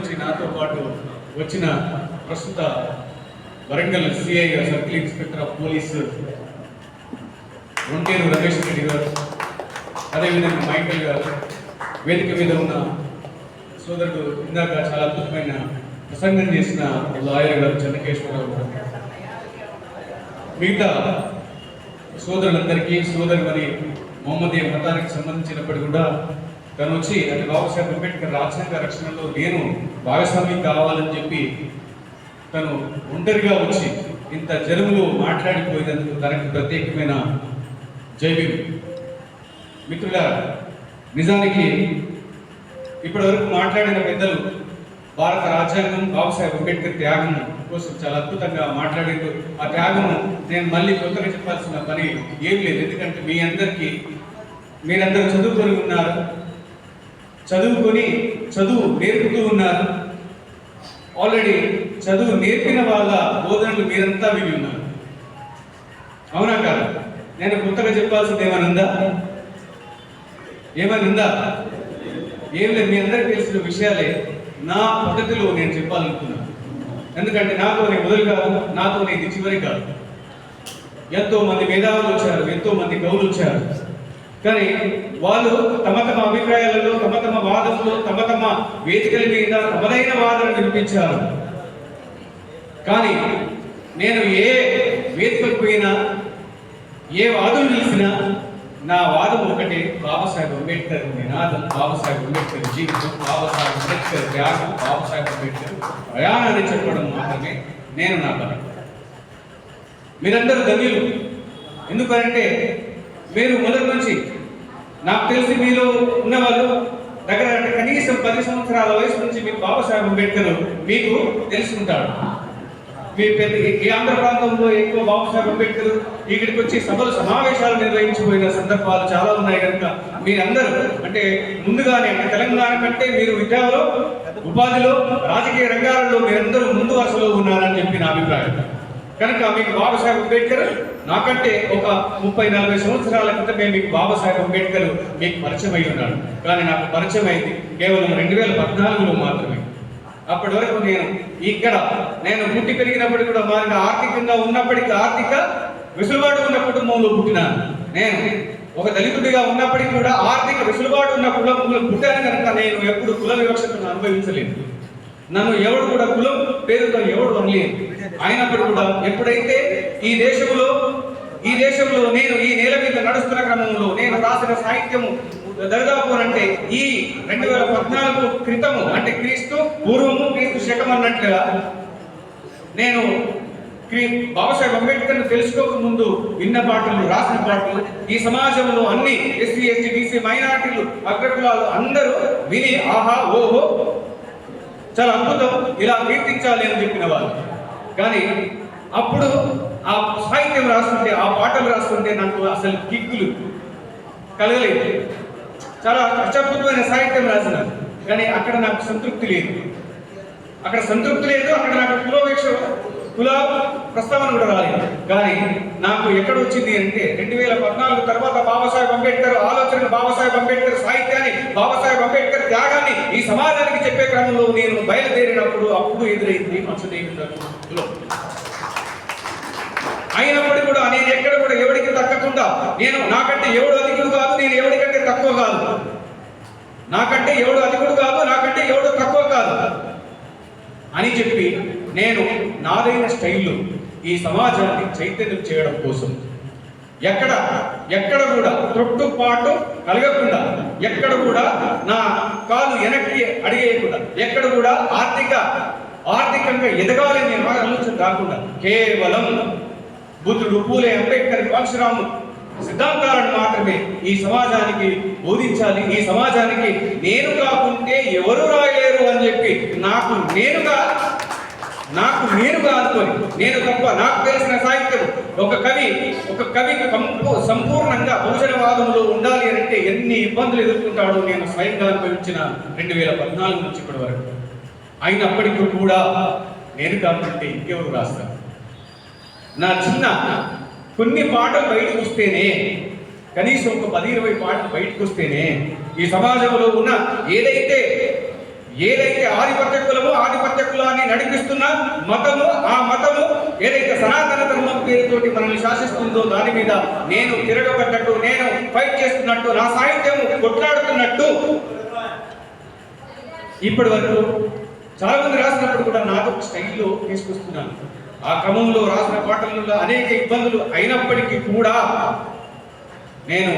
నుంచి నాతో పాటు వచ్చిన ప్రస్తుత Warangal CI circle inspector of police Onteru Ramesh Reddy garu అదేవిధంగా మైకల్ గారు వేదిక మీద ఉన్న సోదరుడు ఇందాక చాలా అద్భుతమైన ప్రసంగం చేసిన లాయర్ గారు చంద్రకేశ్వరరావు గారు. మిగతా సోదరులందరికీ సోదరు మరి మొహమ్మదీయ మతానికి సంబంధించినప్పటికీ కూడా తను వచ్చి అంటే బాబాసాహెబ్ అంబేద్కర్ రాజ్యాంగ రక్షణలో నేను భాగస్వామ్యం కావాలని చెప్పి తను ఒంటరిగా వచ్చి ఇంత జనములు మాట్లాడిపోయినందుకు తనకి ప్రత్యేకమైన జైబీం మిత్రుల నిజానికి ఇప్పటివరకు మాట్లాడిన పెద్దలు భారత రాజ్యాంగం బాబాసాహెబ్ అంబేద్కర్ త్యాగం కోసం చాలా అద్భుతంగా మాట్లాడారు ఆ త్యాగము నేను మళ్ళీ కొత్తగా చెప్పాల్సిన పని ఏం లేదు. ఎందుకంటే మీ అందరికీ మీరందరూ చదువుకొని ఉన్నారు. చదువుకొని చదువు నేర్పుతూ ఉన్నారు. ఆల్రెడీ చదువు నేర్పిన వాళ్ళ బోధనలు మీరంతా విని ఉన్నారు. అవునా కాదు? నేను కొత్తగా చెప్పాల్సింది ఏమైనా ఉందా ఏమైనా ఉందా ఏం లేదు మీ అందరికీ తెలిసిన విషయాలే. నా పద్ధతిలో నేను చెప్పాలనుకున్నాను. ఎందుకంటే నాతోనే మొదలు కాదు నాతోనే ఇది చివరి కాదు. ఎంతో మంది మేధావులు వచ్చారు ఎంతో మంది కవులు వచ్చారు. కానీ వాళ్ళు తమ తమ అభిప్రాయాలలో తమ తమ వాదములు తమ తమ వేదికల మీద తమదైన వాదన వినిపించారు. కానీ నేను ఏ వేదికకు పోయినా ఏ వాదం నిలిచినా నా వాదం ఒకటే బాబాసాహెబ్ అంబేద్కర్ నినాదం బాబాసాహెబ్ అంబేద్కర్ జీవితం బాబాసాహెబ్ అంబేద్కర్ త్యాగం బాబాసాహెబ్ అంబేద్కర్ ప్రయాణాన్ని చెప్పడం మాత్రమే నేను నా పని. మీరందరూ ధన్యులు. ఎందుకంటే మీరు మొదటి నుంచి నాకు తెలిసి మీలో ఉన్నవాళ్ళు దగ్గర అంటే కనీసం పది సంవత్సరాల వయసు నుంచి మీకు బాబాసాహెబ్ అంబేద్కర్ మీకు తెలుసుకుంటాడు మీ పెద్ద ఈ ఆంధ్ర ప్రాంతంలో ఎక్కువ బాబాసాహెబ్ అంబేద్కర్ ఇక్కడికి వచ్చి సభలు సమావేశాలు నిర్వహించిపోయిన సందర్భాలు చాలా ఉన్నాయి కనుక మీరందరూ అంటే ముందుగానే అంటే తెలంగాణ కంటే మీరు విద్యలో ఉపాధిలో రాజకీయ రంగాలలో మీరందరూ ముందు వరుసలో ఉన్నారని చెప్పి నా అభిప్రాయం. కనుక మీకు బాబాసాహెబ్ అంబేద్కర్ నాకంటే ఒక ముప్పై నలభై సంవత్సరాల క్రితమే మీకు బాబాసాహెబ్ అంబేద్కర్ మీకు పరిచయం అయి ఉన్నాడు. కానీ నాకు పరిచయం అయింది కేవలం రెండు వేల పద్నాలుగులో మాత్రమే. అప్పటి వరకు నేను ఇక్కడ నేను పుట్టి పెరిగినప్పటికీ కూడా మారిన ఆర్థికంగా ఉన్నప్పటికీ ఆర్థిక వెసులుబాటు ఉన్న కుటుంబంలో పుట్టినాను. నేను ఒక దళితుడిగా ఉన్నప్పటికీ కూడా ఆర్థిక వెసులుబాటు ఉన్న కుటుంబంలో పుట్టాను కనుక నేను ఎప్పుడు కుల వివక్షను అనుభవించలేదు. నన్ను ఎవడు కూడా కులం పేరుతో ఎవడు అనలేదు. అయినప్పుడు కూడా ఎప్పుడైతే ఈ దేశంలో ఈ దేశంలో నేను ఈ నేల మీద నడుస్తున్న క్రమంలో నేను రాసిన సాహిత్యము దరిదాపు అంటే ఈ రెండు వేల పద్నాలుగు క్రితము అంటే క్రీస్తు పూర్వము క్రీస్తు శకం అన్నట్లుగా నేను క్రీ- బాబాసాహెబ్ అంబేద్కర్ తెలుసుకోక ముందు విన్న పాటలు రాసిన పాటలు ఈ సమాజంలో అన్ని ఎస్సీ ఎస్టీ బీసీ మైనార్టీలు అగ్రకులాలు అందరూ విని ఆహా ఓహో చాలా అద్భుతం ఇలా కీర్తించాలి అని చెప్పిన వాళ్ళు. కానీ అప్పుడు ఆ సాహిత్యం రాస్తుంటే ఆ పాటలు రాస్తుంటే నాకు అసలు కిక్కులు కలగలేదు. చాలా అత్యద్భుతమైన సాహిత్యం రాసిన కానీ అక్కడ నాకు సంతృప్తి లేదు. అక్కడ సంతృప్తి లేదు అక్కడ నాకు కులవేక్ష కుల ప్రస్తావన కూడా రాలేదు కానీ నాకు ఎక్కడ వచ్చింది అంటే రెండు వేల పద్నాలుగు తర్వాత బాబాసాహెబ్ అంబేద్కర్ ఆలోచన బాబాసాహెబ్ అంబేద్కర్ సాహిత్యాన్ని బాబాసాహెబ్ అంబేద్కర్ త్యాగాన్ని ఈ సమాజానికి చెప్పే క్రమంలో నేను బయలుదేరినప్పుడు అప్పుడు ఎదురైంది మత్స్యదేవుడు అయినప్పటికీ కూడా నేను ఎక్కడ కూడా ఎవరికి తక్కకుండా నేను నాకంటే ఎవడు అధికుడు కాదు నేను ఎవరికంటే తక్కువ కాదు. నాకంటే ఎవడు అధికుడు కాదు నాకంటే ఎవడు తక్కువ కాదు అని చెప్పి నేను నాదైన స్టైల్లో ఈ సమాజాన్ని చైతన్యం చేయడం కోసం. ఎక్కడ ఎక్కడ కూడా తొట్టుపాటు కలగకుండా ఎక్కడ కూడా నా కాలు వెనక్కి అడిగేయకుండా ఎక్కడ కూడా ఆర్థిక ఆర్థికంగా ఎదగాలి నేను ఆలోచన రాకుండా కేవలం బుద్ధుడు పూలే అంబేద్కర్ కాంశరాము సిద్ధాంతాలను మాత్రమే ఈ సమాజానికి బోధించాలి. ఈ సమాజానికి నేను కాకుంటే ఎవరు రాయలేరు అని చెప్పి నాకు నేనుగా నాకు నేనుగా అనుకొని నేను తప్ప నాకు తెలిసిన సాహిత్యం. ఒక కవి ఒక కవి కంపు- సంపూర్ణంగా భోజనవాదంలో ఉండాలి అని అంటే ఎన్ని ఇబ్బందులు ఎదుర్కొంటాడో నేను స్వయంగా అనుభవించిన రెండు వేల పద్నాలుగు నుంచి ఇప్పటి వరకు. అయినప్పటికీ కూడా నేను కాబట్టి ఇంకెవరు రాస్తాను నా చిన్న కొన్ని పాటలు బయటకు వస్తేనే కనీసం ఒక పది ఇరవై పాటలు బయటకు వస్తేనే ఈ సమాజంలో ఉన్న ఏదైతే ఏదైతే ఆధిపత్య కుల మతము ఆ మతము ఏదైతే సనాతన ధర్మం పేరుతోటి మనల్ని శాసిస్తుందో దాని మీద నేను తిరగబడ్డట్టు నేను ఫైట్ చేస్తున్నట్టు నా సాహిత్యం కొట్లాడుతున్నట్టు ఇప్పటి వరకు చాలా మంది రాసినప్పుడు కూడా నాతో స్టైల్లో తీసుకొస్తున్నాను. ఆ క్రమంలో రాసిన పాటలలో అనేక ఇబ్బందులు అయినప్పటికీ కూడా నేను